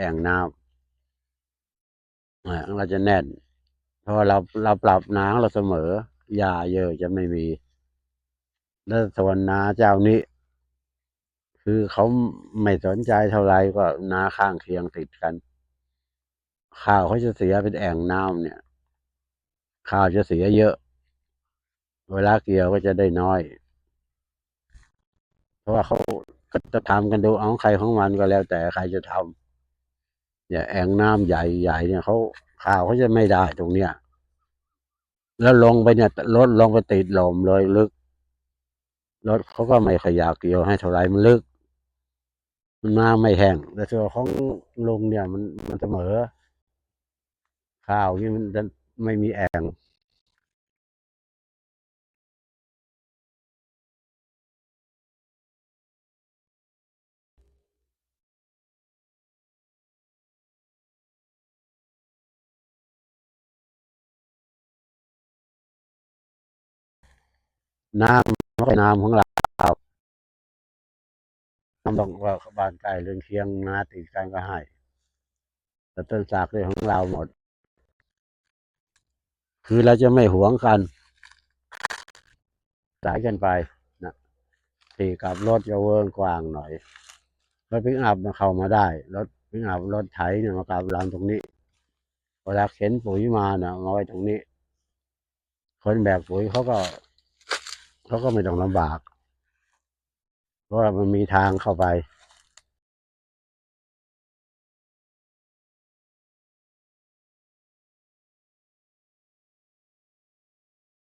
แอ่งน้ำอ่าเราจะแน่น เพราะเราเราปรับน้ำเราเสมอหญ้าเยอะจะไม่มี แล้วส่วนนาเจ้านี้ คือเขาไม่สนใจเท่าไหรก็นาข้างเคียงติดกัน ข้าวเขาจะเสียเป็นแอ่งน้ำเนี่ย ข้าวจะเสียเยอะ เวลาเกี่ยวก็จะได้น้อย เพราะว่าเขาก็จะทำกันดูเอาใครของมันก็แล้วแต่ใครจะทำ อย่าแอ่งน้ำใหญ่ๆเนี่ยเขาข่าวเขาจะไม่ได้ตรงเนี้ยแล้วลงไปเนี่ยรถลงไปติดลมเลยลึกรถเขาก็ไม่ขยากเกี่ยวให้เท่าไรมันลึก มันน้ำไม่แห้งแต่ส่วนของลงเนี่ยมันมันเสมอ ข้าวนี่มันไม่มีแอ่ง น้ำม่ใช่น้ำของเราน้ำต้องว่าบ้านใกล้เรื่อนเคียงนาติดกันก็ให้แต่ต้นสากเลยของเราหมด คือเราจะไม่หวงกัน สายกันไปนะที่กับรถจะเวิร์กว้างหน่อยรถพิกอัพมาเข้ามาได้รถพิกอัพรถไถเนี่ยมากลับลางตรงนี้เวลาเข็นปุ๋ยมาเนี่ยมาไว้ตรงนี้ คนแบกปุ๋ยเขาก็ เขาก็ไม่ต้องลำบาก เพราะว่ามันมีทางเข้าไป